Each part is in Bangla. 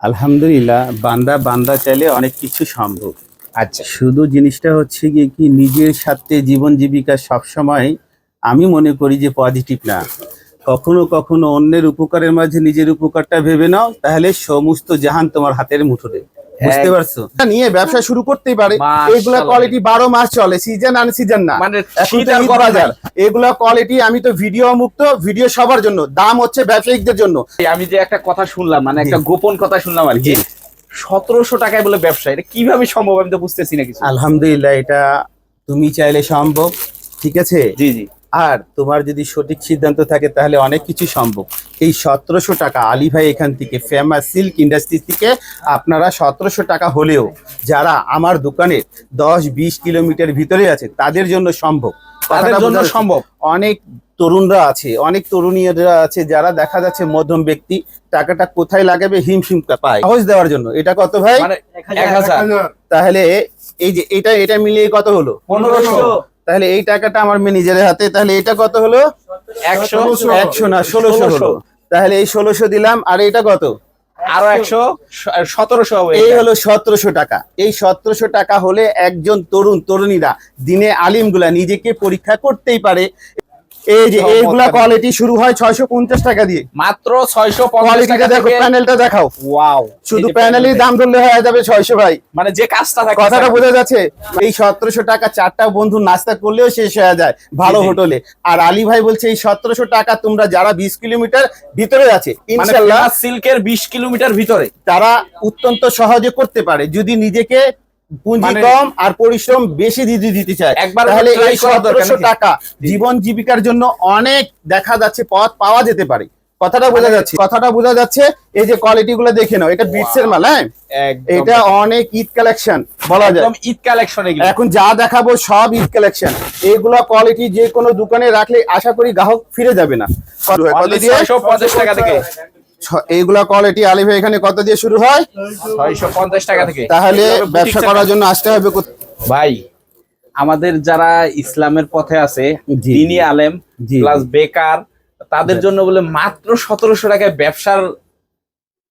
আলহামদুলিল্লাহ বান্দা বান্দা চাইলে অনেক কিছু সম্ভব। আচ্ছা। শুধু জিনিসটা হচ্ছে গিয়ে কি নিজের সাথে জীবন জীবিকা সবসময় আমি মনে করি যে পজিটিভ না। কখনো কখনো অন্যের উপকারের মাঝে নিজের উপকারটা ভেবে নাও তাহলে সমস্ত জাহান তোমার হাতের মুঠোরে বুঝতে পারছ? নিয়ে ব্যবসা শুরু করতেই পারে। এগুলা কোয়ালিটি বারো মাস চলে সিজন আন সিজন না। মানে বাজার। এগুলা কোয়ালিটি আমি তো ভিডিও মুক্ত ভিডিও সবার জন্য। দাম হচ্ছে ব্যবসায়িকদের জন্য। আমি যে একটা কথা শুনলাম মানে একটা গোপন কথা শুনলাম আর কি। সতেরোশো টাকায় বলে ব্যবসা এটা কীভাবে সম্ভব আমি তো বুঝতেছি না কিছু। আলহামদুলিল্লাহ এটা তুমি চাইলে সম্ভব ঠিক আছে? জি জি। আর তোমার যদি সঠিক সিদ্ধান্ত থাকে তাহলে অনেক কিছু সম্ভব। এই সতেরোশো টাকা আলী ভাই এখান থেকে ফেমাস সিল্ক ইন্ডাস্ট্রি থেকে আপনারা সতেরোশো টাকা হলেও যারা আমার দোকানে দশ বিশ কিলোমিটার ভিতরে আছে তাদের জন্য সম্ভব। তাদের জন্য সম্ভব। অনেক তরুণরা আছে অনেক তরুণীরা আছে যারা দেখা যাচ্ছে মধ্যম ব্যক্তি টাকাটা কোথায় লাগাবে হিমশিম পায়। সহজ দেওয়ার জন্য। এটা কত ভাই? মানে তাহলে এই যে এটা এটা মিলিয়ে কত হলো? পনেরোশো। তাহলে এই টাকাটা আমার নিজের হাতে তাহলে এটা কত হলো? একশো একশো না ষোলোশো হলো। তাহলে এই ষোলোশো দিলাম আর এটা কত? আরও একশো সতেরোশো এই। হলো সতেরোশো টাকা। এই সতেরোশো টাকা হলে একজন তরুণ তরুণীরা দিনে আলিমগুলা নিজেকে পরীক্ষা করতেই পারে। এই যে। এইগুলা কোয়ালিটি শুরু হয় ছয়শো পঞ্চাশ টাকা দিয়ে। মাত্র ছয়শো পঞ্চাশ কোয়ালিটিটা টাকা দেখো প্যানেলটা দেখাও। ওয়াও শুধু প্যানেলই দাম ধরলে হয়ে যাবে ছয়শো ভাই। মানে যে কাজটা থাকে কথাটা বোঝা যাচ্ছে এই সতেরোশো টাকা চারটা বন্ধু নাস্তা করলেও শেষ হয়ে যায় ভালো। হোটেলে। আর আলী ভাই বলছে এই সতেরোশো টাকা তোমরা যারা বিশ কিলোমিটার ভিতরে আছে মানে ইনশাল্লাহ সিল্কের বিশ কিলোমিটার ভিতরে। তারা অত্যন্ত সহজে করতে পারে। যদি নিজেকে পুঁজি মানে- কম আর পরিশ্রম বেশি দিতে দিতে চায়। একবার তাহলে এই সতেরোশো টাকা জীবন জীবিকার জন্য অনেক দেখা যাচ্ছে পথ পাওয়া যেতে পারে। কথাটা বোঝা মানে- যাচ্ছে। কথাটা বোঝা যাচ্ছে এই যে কোয়ালিটি গুলো দেখে নাও। এটা বিটস এর মাল হ্যাঁ? এটা অনেক ঈদ কালেকশন বলা যায়। একদম ঈদ কালেকশন এখন যা দেখাবো সব ঈদ কালেকশন এগুলো কোয়ালিটি যে কোনো দোকানে রাখলে আশা করি গ্রাহক ফিরে যাবে না। কত কত Only দিয়ে 650 টাকা থেকে ছ- এইগুলা কোয়ালিটি আলী এখানে কত দিয়ে শুরু হয়? টাকা থেকে। তাহলে ব্যবসা করার জন্য আসতে হবে ভাই আমাদের যারা ইসলামের পথে আছে দিনী আলেম প্লাস বেকার তাদের জন্য বলে মাত্র সতেরোশো টাকায় ব্যবসার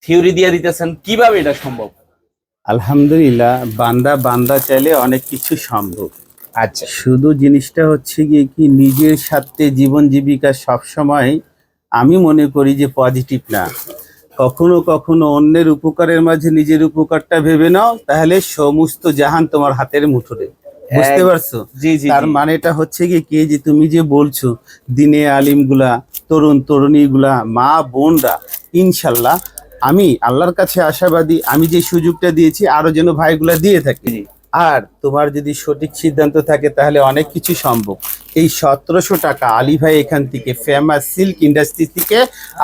থিওরি দিয়ে দিতেছেন। কীভাবে এটা সম্ভব? আলহামদুলিল্লাহ বান্দা বান্দা চাইলে অনেক কিছু সম্ভব। আচ্ছা। শুধু জিনিসটা হচ্ছে গিয়ে কি নিজের সাথে জীবন জীবিকা সবসময় আমি মনে করি যে পজিটিভ না। কখনো কখনো অন্যের উপকারের মাঝে নিজের উপকারটা ভেবে নাও তাহলে সমস্ত জাহান তোমার হাতের মুঠোরে। বুঝতে পারছ? জি জি তার মানেটা হচ্ছে কি কে? যে তুমি যে বলছো দিনে আলিমগুলা তরুণ তরুণীগুলা মা বোনরা ইনশাল্লাহ আমি আল্লাহর কাছে আশাবাদী আমি যে সুযোগটা দিয়েছি আরও যেন ভাইগুলা দিয়ে থাকি। আর তোমার যদি সঠিক সিদ্ধান্ত থাকে তাহলে অনেক কিছু সম্ভব। এই সতেরোশো টাকা আলী ভাই এখান থেকে ফেমাস সিল্ক ইন্ডাস্ট্রি থেকে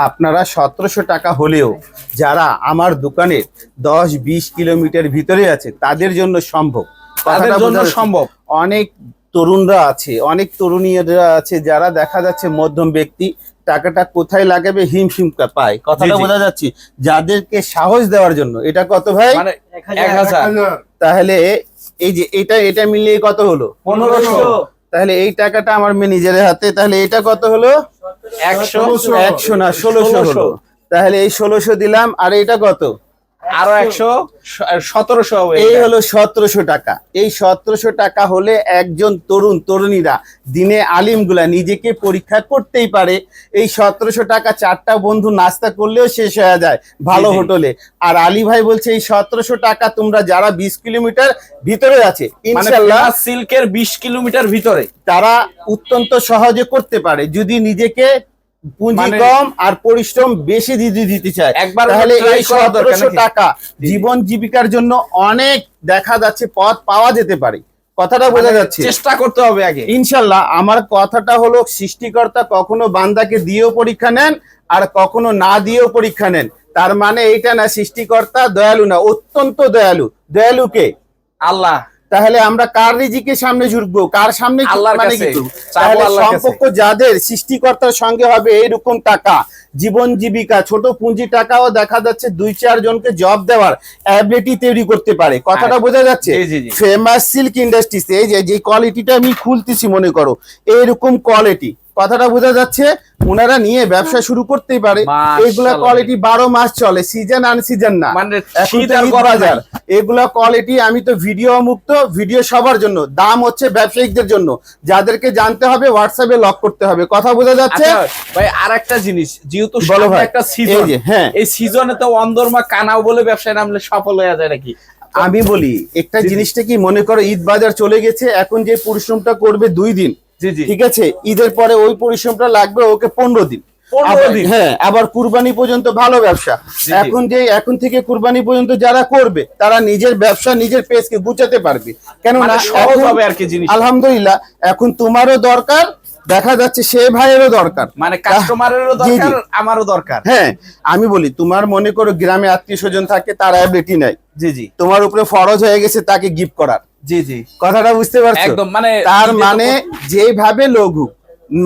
আপনারা সতেরোশো টাকা হলেও যারা আমার দোকানের দশ বিশ কিলোমিটার ভিতরে আছে তাদের জন্য সম্ভব। তাদের জন্য সম্ভব। অনেক তরুণরা আছে অনেক তরুণীরা আছে যারা দেখা যাচ্ছে মধ্যম ব্যক্তি টাকাটা কোথায় লাগাবে হিমশিম পায়। কথাটা। বোঝা যাচ্ছে। যাদেরকে সাহস দেওয়ার জন্য এটা কত ভাই? মানে তাহলে এই যে এটা এটা মিলিয়ে কত হলো? পনেরোশো। তাহলে এই টাকাটা আমার নিজের হাতে তাহলে এটা কত হলো? একশো। একশো না ষোলোশো হলো। তাহলে এই ষোলোশো দিলাম আর এটা কত? আরও একশো সতেরোশো এই হলো সতেরোশো টাকা। এই সতেরোশো টাকা হলে একজন তরুণ তরুণীরা দিনে আলিমগুলা নিজেকে পরীক্ষা করতেই পারে। এই সতেরোশো টাকা চারটা বন্ধু নাস্তা করলেও শেষ হয়ে যায় ভালো। হোটেলে। আর আলী ভাই বলছে এই সতেরোশো টাকা তোমরা যারা বিশ কিলোমিটার ভিতরে আছে মানে ইনশাল্লাহ সিল্কের বিশ কিলোমিটার ভিতরে। তারা অত্যন্ত সহজে করতে পারে। যদি নিজেকে পুঁজি মানে- কম আর পরিশ্রম বেশি দিতে দিতে চায়। একবার তাহলে এই সতেরোশো টাকা জীবন জীবিকার জন্য অনেক দেখা যাচ্ছে পথ পাওয়া যেতে পারে। কথাটা বোঝা মানে যাচ্ছে। চেষ্টা করতে হবে আগে। ইনশাল্লাহ আমার কথাটা হলো সৃষ্টিকর্তা কখনো বান্দাকে দিয়েও পরীক্ষা নেন আর কখনো না দিয়েও পরীক্ষা নেন। তার মানে এইটা না সৃষ্টিকর্তা দয়ালু না অত্যন্ত দয়ালু। দয়ালুকে আল্লাহ। তাহলে আমরা কার রিজিকে সামনে ঝুঁকবো? কার সামনে মানে তাহলে সম্পর্ক যাদের সৃষ্টিকর্তার সঙ্গে হবে এইরকম টাকা জীবন জীবিকা ছোট পুঁজি টাকাও দেখা যাচ্ছে দুই চার জনকে জব দেওয়ার অ্যাবিলিটি তৈরি করতে পারে। কথাটা বোঝা যাচ্ছে। ফেমাস সিল্ক ইন্ডাস্ট্রিজ এই যে যে কোয়ালিটিটা আমি খুলতেছি মনে করো এইরকম কোয়ালিটি কথাটা বোঝা যাচ্ছে ওনারা নিয়ে ব্যবসা শুরু করতেই পারে। এগুলা কোয়ালিটি বারো মাস চলে সিজন আন সিজন না। মানে বাজার। এগুলা কোয়ালিটি আমি তো ভিডিও মুক্ত ভিডিও সবার জন্য। দাম হচ্ছে ব্যবসায়িকদের জন্য। যাদেরকে জানতে হবে হোয়াটসঅ্যাপে লক করতে হবে। কথা বোঝা যাচ্ছে? আচ্ছা ভাই আর একটা জিনিস যেহেতু একটা সিজন হ্যাঁ। এই সিজনে তো অন্দরমা কানাও বলে ব্যবসায় নামলে সফল হয়ে যায় নাকি? আমি বলি একটা। জিনিসটা কি মনে করো ঈদ বাজার চলে গেছে এখন যে পরিশ্রমটা করবে দুই দিন ঠিক আছে? ঈদের পরে ওই পরিশ্রমটা লাগবে ওকে পনেরো দিন। 15 দিন? হ্যাঁ আবার কুরবানি পর্যন্ত ভালো ব্যবসা। এখন যে এখন থেকে কুরবানি পর্যন্ত যারা করবে তারা নিজের ব্যবসা নিজের পেজকে গুছাতে পারবে। কেন মানে সহজ হবে আর কি জিনিস। আলহামদুলিল্লাহ এখন তোমারও দরকার দেখা যাচ্ছে সে ভাইয়েরও দরকার। মানে কাস্টমারেরও। দরকার আমারও দরকার। হ্যাঁ আমি বলি তোমার মনে করো গ্রামে আত্মীয় স্বজন থাকে তার অ্যাবিলিটি নাই। জি জি। তোমার উপরে ফরজ হয়ে গেছে তাকে গিফট করার। জি জি কথাটা বুঝতে পারছ? একদম মানে তার মানে যেভাবে লঘু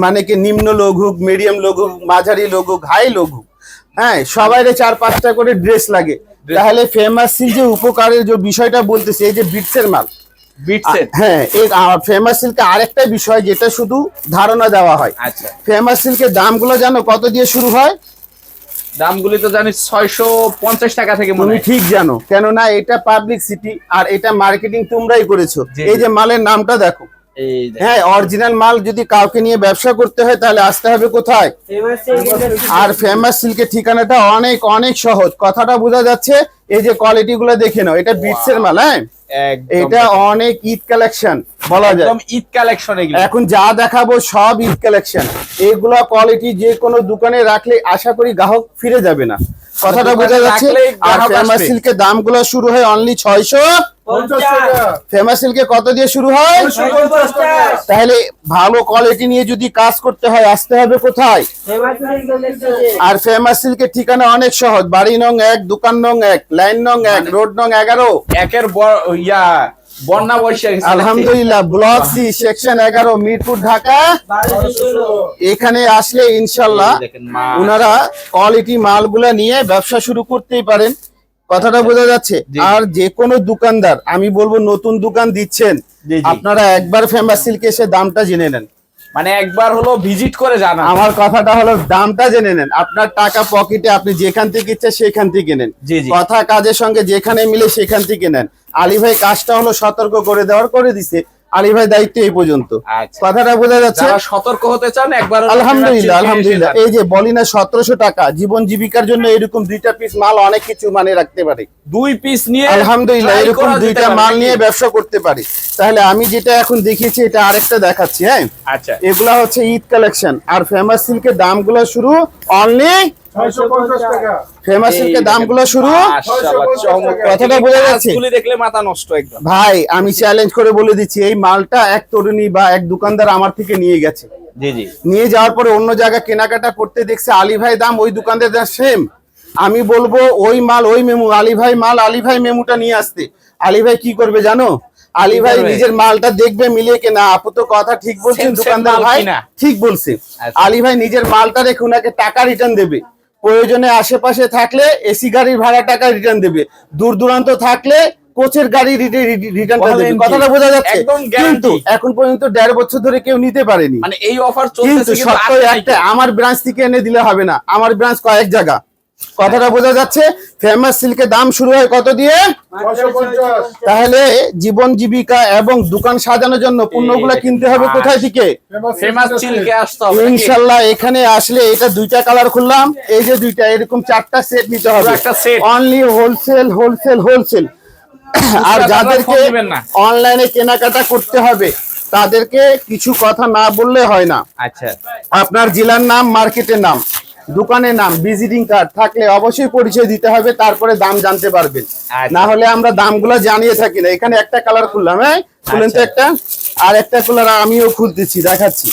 মানে কি নিম্ন লঘু মিডিয়াম লঘু মাঝারি লঘু হাই লঘু হ্যাঁ সবাইরে চার পাঁচটা করে ড্রেস লাগে। তাহলে ফেমাস সিল যে উপকারের যে বিষয়টা বলতেছে এই যে বিটসের মাল। হ্যাঁ এই ফেমাস সিল্কে আরেকটা বিষয় যেটা শুধু ধারণা দেওয়া হয়। আচ্ছা। ফেমাস সিল্কের দামগুলো জানো কত দিয়ে শুরু হয়? দামগুলি তো জানি ছয়শো পঞ্চাশ টাকা থেকে মনে তুমি ঠিক জানো। কেননা এটা পাবলিক সিটি আর এটা মার্কেটিং তোমরাই করেছ। এই যে মালের নামটা দেখো। হ্যাঁ অরিজিনাল মাল যদি কাউকে নিয়ে ব্যবসা করতে হয় তাহলে আসতে হবে কোথায়? আর ফেমাস সিল্কের ঠিকানাটা অনেক অনেক সহজ। কথাটা বোঝা যাচ্ছে এই যে কোয়ালিটি গুলো দেখে নাও। এটা বিটস এর মাল হ্যাঁ? এটা অনেক ঈদ কালেকশন বলা যায়। একদম ঈদ কালেকশন এখন যা দেখাবো সব ঈদ কালেকশন এইগুলা কোয়ালিটি যে কোনো দোকানে রাখলে আশা করি গ্রাহক ফিরে যাবে না। কথাটা বোঝা যাচ্ছে আর ফেমাস। সিল্কের দামগুলো শুরু হয় অনলি ছয়শো। ফেমাস সিল্কে কত দিয়ে শুরু হয়? তাহলে ভালো কোয়ালিটি নিয়ে যদি কাজ করতে হয় আসতে হবে কোথায়? আর ফেমাস সিল্কের ঠিকানা অনেক সহজ। বাড়ি নং এক দোকান নং এক লাইন নং এক রোড নং এগারো। একের ব- ইয়া বন্যা বৈশাখ আলহামদুলিল্লাহ ব্লক সি সেকশন এগারো মিরপুর ঢাকা। এখানে আসলে ইনশাল্লাহ। ওনারা কোয়ালিটি মালগুলা নিয়ে ব্যবসা শুরু করতেই পারেন। কথাটা বোঝা যাচ্ছে। আর যে কোনো দোকানদার আমি বলব নতুন দোকান দিচ্ছেন। আপনারা একবার ফেমাস সিল্কে এসে দামটা জেনে নেন। মানে একবার হলো ভিজিট করে জানা। আমার কথাটা হলো দামটা জেনে নেন। আপনার টাকা পকেটে আপনি যেখান থেকে ইচ্ছে সেখান থেকে নেন। কথা কাজের সঙ্গে যেখানে মিলে সেখান থেকে নেন। আলী ভাই কাজটা হলো সতর্ক করে দেওয়ার করে দিছে। আলী ভাই দায়িত্ব এই পর্যন্ত। আচ্ছা। কথাটা বোঝা যাচ্ছে? সতর্ক হতে চান একবার আলহামদুলিল্লাহ আলহামদুলিল্লাহ। এই যে বলিনা সতেরোশো টাকা জীবন জীবিকার জন্য এরকম দুইটা পিস মাল অনেক কিছু মানে রাখতে পারে। দুই পিস নিয়ে আলহামদুলিল্লাহ এরকম দুইটা মাল নিয়ে ব্যবসা করতে পারি। তাহলে আমি যেটা এখন দেখিয়েছি এটা আরেকটা দেখাচ্ছি হ্যাঁ? আচ্ছা। এগুলা হচ্ছে ঈদ কালেকশন আর ফেমাস সিল্কের দামগুলো শুরু অনলি ফেমাস দামগুলো শুরু মাশাআল্লাহ, চমৎকার। কথাটা বোঝা যাচ্ছে? কাজগুলি দেখলে মাথা নষ্ট একদম। ভাই আমি চ্যালেঞ্জ করে বলে দিচ্ছি এই মালটা এক তরুণী বা এক দোকানদার আমার থেকে নিয়ে গেছে। জি জি। নিয়ে যাওয়ার পরে অন্য জায়গায় কেনাকাটা করতে দেখছে আলী ভাই দাম ওই দোকানদার সেম আমি বলব ওই মাল ওই মেমু আলী ভাই মাল আলী ভাই মেমুটা নিয়ে আসতে। আলী ভাই কি করবে জানো? আলী ভাই নিজের মালটা দেখবে মিলিয়ে কেনা। আপু তো কথা ঠিক বলছেন দোকানদার ভাই ঠিক বলছে। আচ্ছা। আলী ভাই নিজের মালটা রেখে ওনাকে টাকা রিটার্ন দেবে। প্রয়োজনে আশেপাশে থাকলে এসি গাড়ির ভাড়া টাকা রিটার্ন দেবে। দূর দূরান্ত থাকলে কোচের গাড়ি রিটার্ন কথাটা বোঝা যাচ্ছে। একদম কিন্তু এখন পর্যন্ত দেড় বছর ধরে কেউ নিতে পারেনি। মানে এই অফার কিন্তু চলতেছে কিন্তু সত্য একটা আমার ব্রাঞ্চ থেকে এনে দিলে হবে না। আমার ব্রাঞ্চ কয়েক জায়গা। কথাটা বোঝা যাচ্ছে ফেমাস সিল্কের দাম শুরু হয় কত দিয়ে? তাহলে জীবন জীবিকা এবং দোকান সাজানোর জন্য পণ্যগুলো কিনতে হবে কোথায় থেকে? ফেমাস চিলকে আসতে হবে নাকি? ইনশাল্লাহ এখানে আসলে এটা দুইটা কালার খুললাম এই যে দুইটা এরকম চারটা সেট নিতে হবে। অনলি হোলসেল হোলসেল হোলসেল আর যাদেরকে। অনলাইনে কেনাকাটা করতে হবে তাদেরকে কিছু কথা না বললে হয় না। আচ্ছা। আপনার জেলার নাম মার্কেটের নাম। দোকানের নাম ভিজিটিং কার্ড থাকলে অবশ্যই পরিচয় দিতে হবে তারপরে দাম জানতে পারবেন আচ্ছা। না হলে আমরা দামগুলো জানিয়ে থাকি না। এখানে একটা কালার খুললাম হ্যাঁ খুলেন তো আচ্ছা। একটা। আর একটা কালার আমিও খুলতেছি দেখাচ্ছি।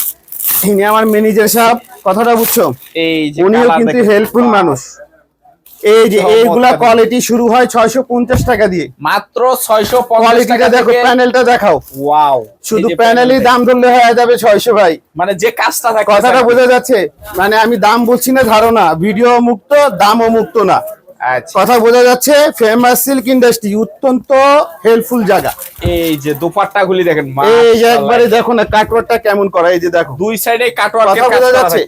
তিনি আমার ম্যানেজার সাহেব কথাটা বুঝছ? উনিও কিন্তু হেল্পফুল মানুষ। এই যে। এইগুলা কোয়ালিটি শুরু হয় ছয়শো পঞ্চাশ টাকা দিয়ে। মাত্র ছয়শো পঞ্চাশ কোয়ালিটিটা টাকা দেখো প্যানেলটা দেখাও। ওয়াও শুধু প্যানেলই দাম ধরলে হয়ে যাবে ছয়শো ভাই। মানে যে কাজটা থাকে কথাটা বোঝা যাচ্ছে। মানে আমি দাম বলছি না ধারণা। ভিডিও মুক্ত দামও মুক্ত না। কথা বোঝা যাচ্ছে ফেমাস সিল্ক ইন্ডাস্ট্রি অত্যন্ত হেল্পফুল জায়গা। এই যে দোপাট্টা গুলি দেখেন এই যে একবারে দেখো না কাটওয়ারটা কেমন করা এই যে দেখো। দুই সাইডে কাটওয়ার্ক কথা বোঝা যাচ্ছে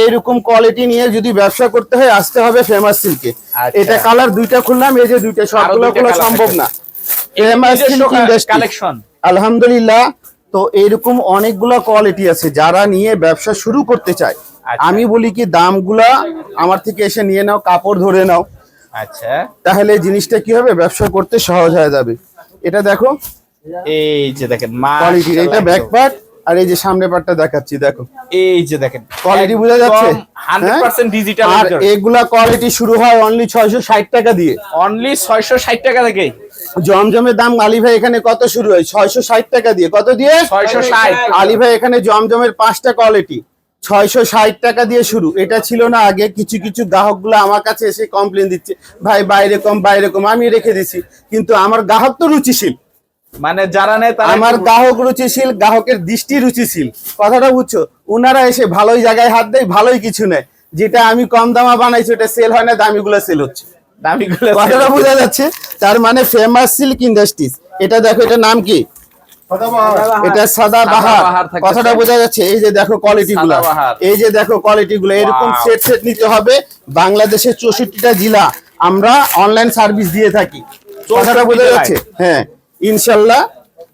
এইরকম কোয়ালিটি নিয়ে যদি ব্যবসা করতে হয় আসতে হবে ফেমাস সিল্কে আচ্ছা। এটা কালার দুইটা খুললাম এই যে দুইটা সবগুলো খোলা সম্ভব না। ফেমাস সিল্ক ইন্ডাস্ট্রি কালেকশন আলহামদুলিল্লাহ তো এইরকম অনেকগুলো কোয়ালিটি আছে যারা নিয়ে ব্যবসা শুরু করতে চায়। আচ্ছা। আমি বলি কি দামগুলা আমার থেকে এসে নিয়ে নাও কাপড় ধরে নাও। আচ্ছা। তাহলে জিনিসটা কি হবে? ব্যবসা করতে সহজ হয়ে যাবে। এটা দেখো। এই যে দেখেন কোয়ালিটি এটা ব্যাক পার্ট আর এই যে সামনে পার্টটা দেখাচ্ছি দেখো। এই যে দেখেন কোয়ালিটি বোঝা যাচ্ছে? হান্ড্রেড পার্সেন্ট ডিজিটাল আর এগুলা কোয়ালিটি শুরু হয় অনলি ছয়শো ষাট টাকা দিয়ে। অনলি ছয়শো ষাট টাকা থেকে। জমজমের দাম আলী ভাই এখানে কত শুরু হয়? ছয়শো ষাট টাকা দিয়ে। কত দিয়ে? 660 আলী ভাই এখানে জমজমের পাঁচটা কোয়ালিটি ছয়শো ষাট টাকা দিয়ে শুরু। এটা ছিল না আগে কিছু কিছু গ্রাহকগুলো আমার কাছে এসে কমপ্লেন দিচ্ছে ভাই বাইরে কম বাইরে কম। আমি রেখে দিছি কিন্তু আমার গ্রাহক তো রুচিশীল। মানে যারা নেয় আমার গ্রাহক রুচিশীল গ্রাহকের দৃষ্টি রুচিশীল। কথাটা বুঝছ? উনারা এসে ভালোই জায়গায় হাত দেয় ভালোই কিছু নেয়। যেটা আমি কম দামা বানাইছি ওটা সেল হয় না দামিগুলো সেল হচ্ছে। দামিগুলো কথাটা বোঝা যাচ্ছে তার মানে ফেমাস সিল্ক ইন্ডাস্ট্রিজ এটা দেখো এটা নাম কি? এটা সাদা বাহার কথাটা বোঝা যাচ্ছে এই যে দেখো কোয়ালিটি গুলো এই যে দেখো কোয়ালিটি গুলো এরকম সেট সেট নিতে হবে? বাংলাদেশের চৌষট্টিটা জেলা আমরা অনলাইন সার্ভিস দিয়ে থাকি। কথাটা বোঝা যাচ্ছে? হ্যাঁ ইনশাল্লাহ।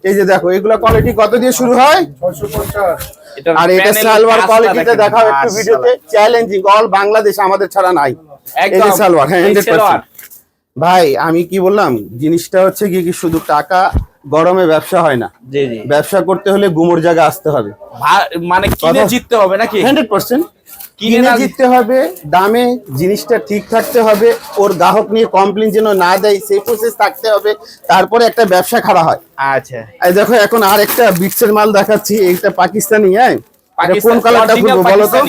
এই যে দেখো এগুলো কোয়ালিটি কত দিয়ে শুরু হয়? আর এটা সালোয়ার কোয়ালিটিটা দেখাও একটু ভিডিওতে। চ্যালেঞ্জিং অল বাংলাদেশ আমাদের ছাড়া নাই। এই সালোয়ার হ্যাঁ এই হান্ড্রেড সালোয়ার। ভাই আমি কি বললাম? জিনিসটা হচ্ছে কি কি শুধু টাকা গরমে ব্যবসা হয় না। জি জি। ব্যবসা করতে হলে গুমর জায়গা আসতে হবে। মানে কিনে জিততে হবে নাকি? Hundred percent. কিনে কিনে না- জিততে হবে দামে জিনিসটা ঠিক থাকতে হবে ওর গ্রাহক নিয়ে কমপ্লেন যেন না দেয় সেই প্রসেস থাকতে হবে তারপরে একটা ব্যবসা খাড়া হয়। আচ্ছা। এই দেখো এখন আর একটা বিটসের মাল দেখাচ্ছি এইটা পাকিস্তানি হ্যাঁ? কোন কালারটা খুলবো বলো তো?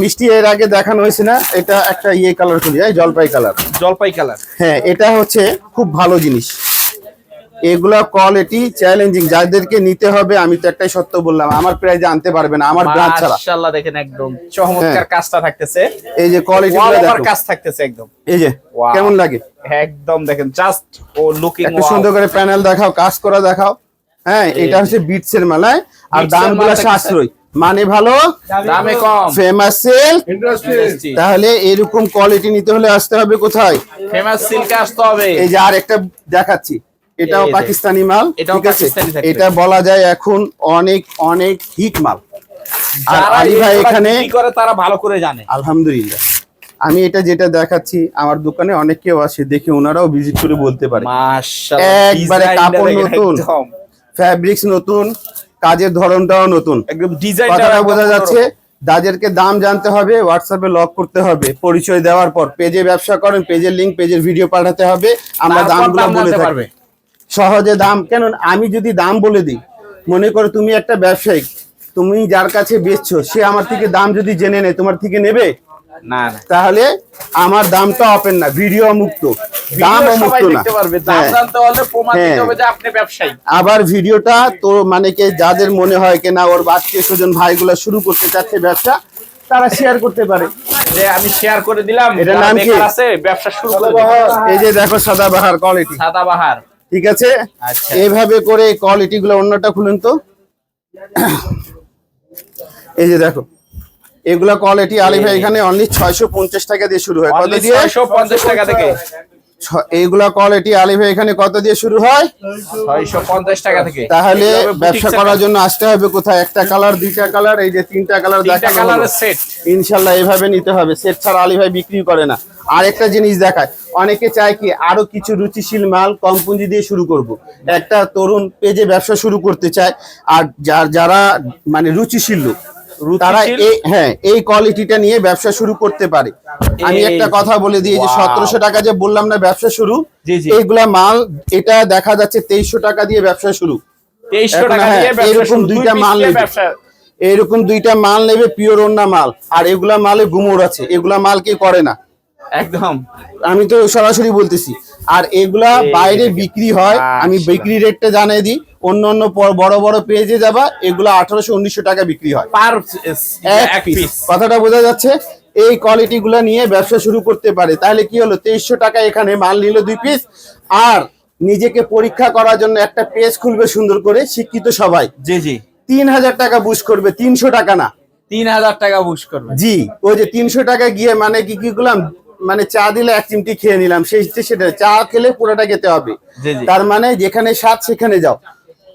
মিষ্টি এর আগে দেখানো হয়েছে না এটা একটা ইয়ে কালার খুলি জলপাই কালার। জলপাই কালার। হ্যাঁ এটা হচ্ছে খুব ভালো জিনিস। এগুলা কোয়ালিটি চ্যালেঞ্জিং যাদেরকে নিতে হবে আমি তো একটাই সত্য বললাম আমার প্রায় জানতে পারবে না আমার ব্রাঞ্চ ছাড়া। মাশাআল্লাহ দেখেন একদম চমৎকার হ্যাঁ। কাজটা থাকতেছে। এই যে কোয়ালিটি over দেখো। কাজ থাকতেছে একদম। এই যে কেমন লাগে? একদম দেখেন জাস্ট ও লুকিং একটু সুন্দর করে প্যানেল দেখাও কাজ করা দেখাও। হ্যাঁ এটা হচ্ছে বিটস এর মালায় আর দামগুলো সাশ্রয়। মানে ভালো? দামে কম। ফেমাস সেল তাহলে এরকম কোয়ালিটি নিতে হলে আসতে হবে কোথায়? ফেমাস সিল্ক আসতে হবে। এই যে আর একটা দেখাচ্ছি। এটাও পাকিস্তানি মাল এটাও ঠিক আছে? পাকিস্তানি। এটা বলা যায় এখন অনেক অনেক হিট মাল। আর আলী ভাই এখানে বিক্রি করে তারা ভালো করে জানে। আলহামদুলিল্লাহ। আমি এটা যেটা দেখাচ্ছি আমার দোকানে অনেক কেউ আসে দেখে ওনারাও ভিজিট করে বলতে পারে। মাশাআল্লাহ একবারে কাপড় নতুন। ফ্যাব্রিক্স নতুন কাজের ধরনটাও নতুন। একদম ডিজাইনটা কথাটা বোঝা যাচ্ছে যাদেরকে দাম জানতে হবে হোয়াটসঅ্যাপে লক করতে হবে পরিচয় দেওয়ার পর পেজে ব্যবসা করেন পেজের লিংক পেজের ভিডিও পাঠাতে হবে আমরা দামগুলো বলে থাকি। সহজে দাম কেন আমি যদি দাম বলে দিই মনে করো তুমি একটা ব্যবসায়িক তুমি যার কাছে বেচছো সে আমার থেকে দাম যদি জেনে নেয় তোমার থেকে নেবে না তাহলে আমার দামটা ওপেন না ভিডিও মুক্ত। দাম মুক্ত না। হ্যাঁ। হ্যাঁ। আবার ভিডিওটা তো মানে কি যাদের মনে হয় কি না ওর আত্মীয় স্বজন ভাইগুলো শুরু করতে চাচ্ছে ব্যবসা তারা শেয়ার করতে পারে। যে আমি শেয়ার করে দিলাম যারা নাম কি? আছে ব্যবসা শুরু করে এই যে দেখো সাদাবাহার কোয়ালিটি সাদাবাহার। ঠিক আছে? আচ্ছা। এইভাবে করে কোয়ালিটি গুলো অন্যটা খুলুন তো। এই যে দেখো। এগুলা কোয়ালিটি আলী ভাই এখানে অনলি ছয়শো পঞ্চাশ টাকা দিয়ে শুরু হয়। কত Only দিয়ে 650 টাকা থেকে। এইগুলা কোয়ালিটি আলী ভাই এখানে কত দিয়ে শুরু হয়? 650 টাকা থেকে। তাহলে ব্যবসা করার জন্য আসতে হবে কোথায়? একটা কালার দুইটা কালার এই যে তিনটা কালার তিনটা কালারের সেট ইনশাল্লাহ এইভাবে নিতে হবে। সেট ছাড়া আলী ভাই বিক্রি করে না। আর একটা জিনিস দেখায় অনেকে চায় কি আরও কিছু রুচিশীল মাল কম পুঁজি দিয়ে শুরু করব। একটা তরুণ পেজে ব্যবসা শুরু করতে চায় আর যার যারা মানে রুচিশীল লোক তারা হ্যাঁ এই কোয়ালিটিটা নিয়ে ব্যবসা শুরু করতে পারে। আমি একটা কথা বলে দিই যে সতেরোশো টাকা যে বললাম না ব্যবসা শুরু। এইগুলা মাল এটা দেখা যাচ্ছে তেইশশো টাকা দিয়ে ব্যবসা শুরু। 2300 এখন টাকা হ্যাঁ, এরকম দুইটা মাল নেবে। এইরকম দুইটা মাল নেবে পিওর অন্য মাল। আর এগুলা মালে গুমোর আছে এগুলা মাল কে করে না। একদম। আমি তো সরাসরি বলতেছি। আর এগুলা বাইরে বিক্রি হয় আমি বিক্রি রেটটা জানিয়ে দিই। অন্য অন্য বড় বড় পেজে যাবা এগুলো আঠারোশো উনিশশো টাকা বিক্রি হয়। পার কথাটা বোঝা যাচ্ছে এই কোয়ালিটি গুলো নিয়ে ব্যবসা শুরু করতে পারে। তাহলে কি হলো তেইশশো টাকা এখানে মাল নিল দুই পিস আর নিজেকে পরীক্ষা করার জন্য একটা পেজ খুলবে সুন্দর করে শিক্ষিত সবাই। জি জি। তিন হাজার টাকা বুশ করবে তিনশো টাকা না। তিন হাজার টাকা বুশ করবে। জি ওই যে তিনশো টাকা গিয়ে মানে কি কি করলাম মানে চা দিলে এক চিমটি খেয়ে নিলাম সেই সেটা চা খেলে পুরোটা খেতে হবে। তার মানে যেখানে স্বাদ সেখানে যাও।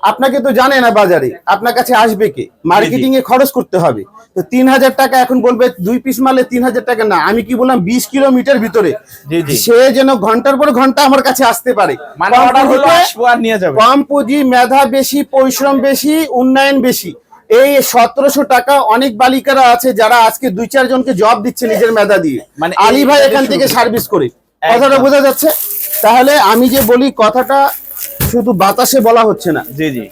আপনাকে তো জানে না বাজারে আপনার কাছে আসবে কে? মার্কেটিং এ খরচ করতে হবে। তো তিন হাজার টাকা এখন বলবে দুই পিস মালে তিন হাজার টাকা না আমি কি বললাম বিশ কিলোমিটার ভিতরে। সে যেন ঘণ্টার পর ঘণ্টা আমার কাছে আসতে পারে। মানে কম পুঁজি মেধা বেশি পরিশ্রম বেশি উন্নয়ন বেশি। এই সতেরোশো টাকা অনেক বালিকারা আছে যারা আজকে দুই চার জনকে জব দিচ্ছে নিজের মেধা দিয়ে। মানে মানে আলী ভাই এখান থেকে সার্ভিস করে। কথাটা বোঝা যাচ্ছে? তাহলে আমি যে বলি কথাটা শুধু বাতাসে বলা হচ্ছে না। জি জি।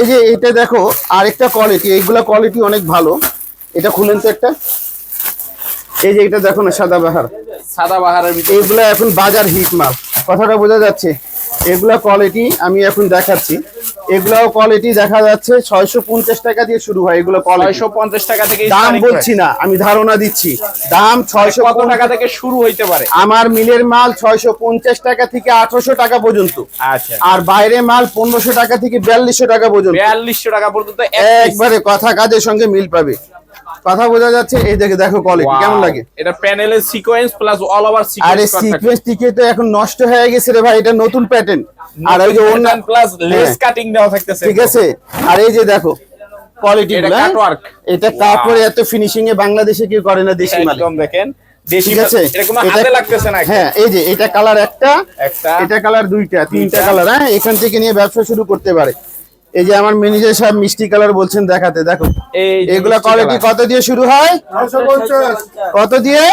এই যে এটা দেখো আরেকটা কোয়ালিটি এইগুলা কোয়ালিটি অনেক ভালো। এটা খুলেন তো একটা। এই যে এটা দেখো না সাদা বাহার। সাদা বাহারের ভিতরে। এইগুলো এখন বাজার হিট মাল। কথাটা বোঝা যাচ্ছে। এগুলা কোয়ালিটি আমি এখন দেখাচ্ছি। এগুলাও কোয়ালিটি দেখা যাচ্ছে ছয়শো পঞ্চাশ টাকা দিয়ে শুরু হয় এগুলো ছয়শো পঞ্চাশ টাকা থেকে দাম বলছি না আমি ধারণা দিচ্ছি। দাম ছয়শো টাকা থেকে শুরু হইতে পারে? আমার মিলের মাল ছয়শো পঞ্চাশ টাকা থেকে আঠারোশো টাকা পর্যন্ত। আচ্ছা। আর বাইরে মাল পনেরোশো টাকা থেকে বিয়াল্লিশশো টাকা পর্যন্ত। বিয়াল্লিশশো টাকা পর্যন্ত একবারে কথা কাজের সঙ্গে মিল পাবে। কথা বোঝা যাচ্ছে এই দেখে দেখো কোয়ালিটি কেমন লাগে? এটা প্যানেলের sequence plus all over sequence আরে সিকোয়েন্স টিকে তো এখন নষ্ট হয়ে গেছে রে ভাই এটা নতুন প্যাটার্ন আর ওই যে অন্য প্লাস লেস হ্যাঁ। কাটিং দেওয়া থাকতেছে। ঠিক আছে? আর এই যে দেখো কোয়ালিটি এটা কাট ওয়ার্ক এটা কাপড়ে এত ফিনিশিং এ বাংলাদেশে কেউ করে না দেশি মালে। একদম দেখেন দেশি আছে? এটা কোনো হাতে লাগতেছে না হ্যাঁ এই যে এটা কালার একটা একটা। এটা কালার দুইটা তিনটা কালার হ্যাঁ? এখান থেকে নিয়ে ব্যবসা শুরু করতে পারে। এই যে আমার ম্যানেজার সাহেব মিষ্টি কালার বলছেন দেখাতে দেখো। এগুলা কোয়ালিটি কত দিয়ে শুরু হয়? কত দিয়ে?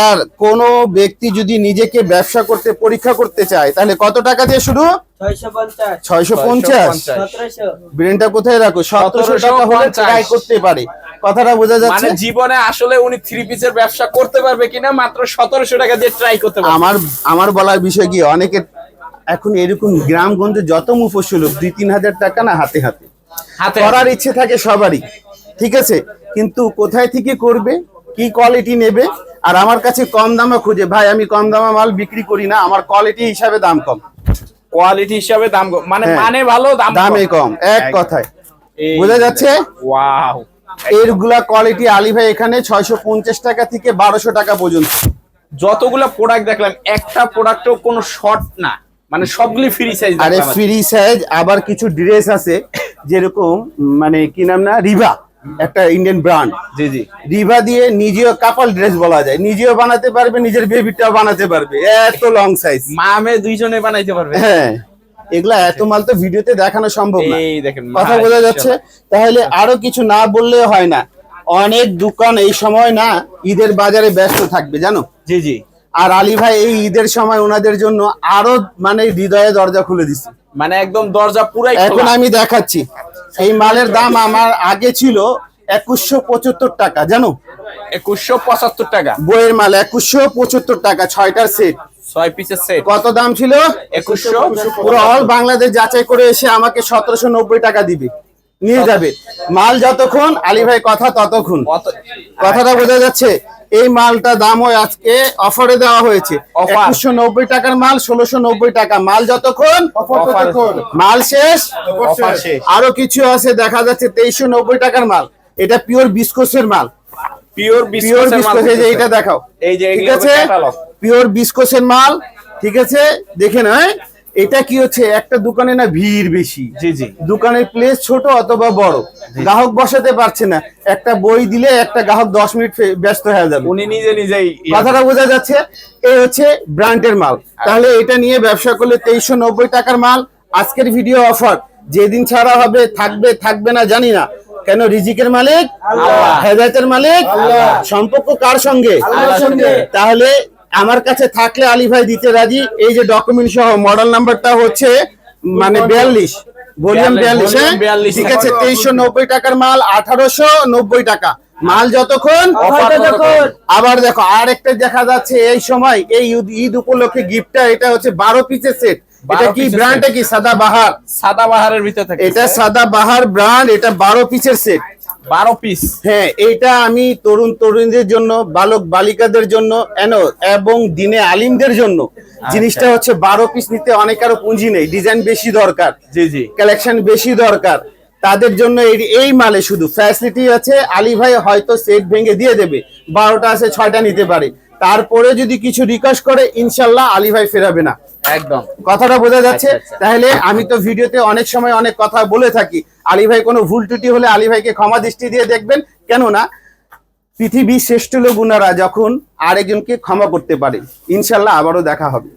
আর কোন ব্যক্তি যদি নিজেকে ব্যবসা করতে পরীক্ষা করতে চায় তাহলে কত টাকা দিয়ে শুরু? ছয়শো পঞ্চাশ। ছয়শো পঞ্চাশ 650 সতেরোশো ব্রেনটা কোথায় রাখো? সতেরোশো টাকা হলে ট্রাই করতে পারে। কথাটা বোঝা মানে যাচ্ছে? জীবনে আসলে উনি থ্রি পিসের ব্যবসা করতে পারবে কিনা মাত্র সতেরোশো টাকা দিয়ে ট্রাই করতে পারবে। আমার আমার বলার বিষয় কি অনেকে এখন এরকম গ্রামগঞ্জে যত মুফসল দুই তিন হাজার টাকা না হাতে হাতে। করার ইচ্ছে থাকে সবারই ঠিক আছে? কিন্তু কোথায় থেকে করবে কি কোয়ালিটি নেবে আর আমার কাছে কম দামে খুঁজে ভাই আমি কম দামে মাল বিক্রি করি না আমার কোয়ালিটি হিসাবে দাম কম। কোয়ালিটি হিসাবে দাম কম। মানে হ্যাঁ। মানে ভালো দাম দামে কম এক কথায়। বোঝা যাচ্ছে? ওয়াও এরগুলা কোয়ালিটি আলী ভাই এখানে ছয়শো পঞ্চাশ টাকা থেকে বারোশো টাকা পর্যন্ত। যতগুলা প্রোডাক্ট দেখলাম একটা প্রোডাক্টও কোনো শর্ট না। মানে সবগুলি ফ্রি সাইজ আরে ফ্রি সাইজ আবার কিছু ড্রেস আছে যেরকম মানে কি নাম না রিভা একটা ইন্ডিয়ান ব্র্যান্ড জি জি। রিভা দিয়ে নিজেও কাপাল ড্রেস বলা যায়। নিজেও বানাতে পারবে নিজের বেবিটাও বানাতে পারবে। এত লং সাইজ মা মেয়ে দুইজনে বানাইতে পারবে। হ্যাঁ। এগুলা এত মাল তো ভিডিওতে দেখানো সম্ভব না। এই দেখেন কথা বোঝা যাচ্ছে? তাহলে আরও কিছু না বললে হয় না। অনেক দোকান এই সময় না ঈদের বাজারে ব্যস্ত থাকবে জানো? জি জি। আর আলী ভাই এই ঈদের সময় ওনাদের জন্য আরও মানে হৃদয়ে দরজা খুলে দিচ্ছে মানে একদম দরজা পুরাই এখন আমি দেখাচ্ছি। এই মালের দাম আমার আগে ছিল একুশশো পঁচাত্তর টাকা জানো? একুশশো পঁচাত্তর টাকা। বইয়ের মাল একুশশো পঁচাত্তর টাকা ছয়টার সেট। ছয় পিসের সেট। কত দাম ছিল? একুশশো। পুরো অল বাংলাদেশ যাচাই করে এসে আমাকে সতেরোশো নব্বই টাকা দিবে। নিয়ে যাবে। মাল যতক্ষণ আলী ভাই কথা ততক্ষণ। কথাটা বোঝা যাচ্ছে? এই মালটা দাম হয় আজকে অফারে দেওয়া হয়েছে। একুশশো নব্বই টাকার মাল ষোলোশো নব্বই টাকা। মাল যতক্ষণ। মাল শেষ। আরও কিছু আছে দেখা যাচ্ছে তেইশশো নব্বই টাকার মাল। এটা পিওর বিস্কোসের মাল। পিওর পিওর বিস্কুট বিস্কোস এই যে এটা দেখাও। এই যে ঠিক আছে? পিওর বিস্কোসের মাল ঠিক আছে? দেখে না এটা কি হচ্ছে? একটা দোকানে না ভিড় বেশি। দোকানের প্লেস ছোট অথবা বড়। গ্রাহক বসাতে পারছে না। একটা বই দিলে একটা গ্রাহক দশ মিনিট ব্যস্ত হয়ে যাবে। উনি নিজে নিজেই ইয়ে- কথাটা বোঝা যাচ্ছে? এই হচ্ছে ব্র্যান্ডের মাল। তাহলে এটা নিয়ে ব্যবসা করলে তেইশশো নব্বই টাকার মাল আজকের ভিডিও অফার যেদিন ছাড়া হবে থাকবে থাকবে না জানি না। কেন রিজিকের মালিক। হেদায়তের মালিক? সম্পর্ক কার সঙ্গে। তাহলে আমার কাছে থাকলে আলী ভাই দিতে রাজি। এই যে ডকুমেন্ট সহ মডেল নাম্বারটা হচ্ছে মানে বিয়াল্লিশ। ভলিউম বিয়াল্লিশ হ্যাঁ? ঠিক আছে তেইশশো নব্বই টাকার মাল আঠারোশো নব্বই টাকা। মাল যতক্ষণ আবার দেখো আর একটা দেখা যাচ্ছে এই সময় এই ঈদ- ঈদ উপলক্ষে গিফটটা এটা হচ্ছে বারো পিসের সেট এটা কি ব্র্যান্ডটা কি? সাদা বাহার। সাদা বাহারের ভিতরে থাকে। এটা সাদা বাহার ব্র্যান্ড এটা বারো পিসের সেট বারো পিস হ্যাঁ এটা আমি তরুণ তরুণীদের জন্য বালক বালিকাদের জন্য এনো এবং দিনে আলিমদের জন্য। জিনিসটা হচ্ছে বারো পিস নিতে অনেক আরও পুঁজি নেই ডিজাইন বেশি দরকার জি জি। কালেকশন বেশি দরকার। তাদের জন্য এই- এই মালে শুধু ফ্যাসিলিটি আছে আলী ভাই হয়তো সেট ভেঙে দিয়ে দেবে বারোটা আছে ছয়টা নিতে পারে। তারপরে যদি কিছু রিকোয়েস্ট করে ইনশাল্লাহ আলী ভাই ফেরাবে না। একদম। কথাটা বোঝা যাচ্ছে? আচ্ছা, আচ্ছা। তাহলে আমি তো ভিডিওতে অনেক সময় অনেক কথা বলে থাকি। আলী ভাই কোনো ভুল ত্রুটি হলে আলী ভাইকে ক্ষমা দৃষ্টি দিয়ে দেখবেন। কেননা পৃথিবীর শ্রেষ্ঠ লোক উনারা যখন আরেকজনকে ক্ষমা করতে পারে। ইনশাল্লাহ আবারও দেখা হবে।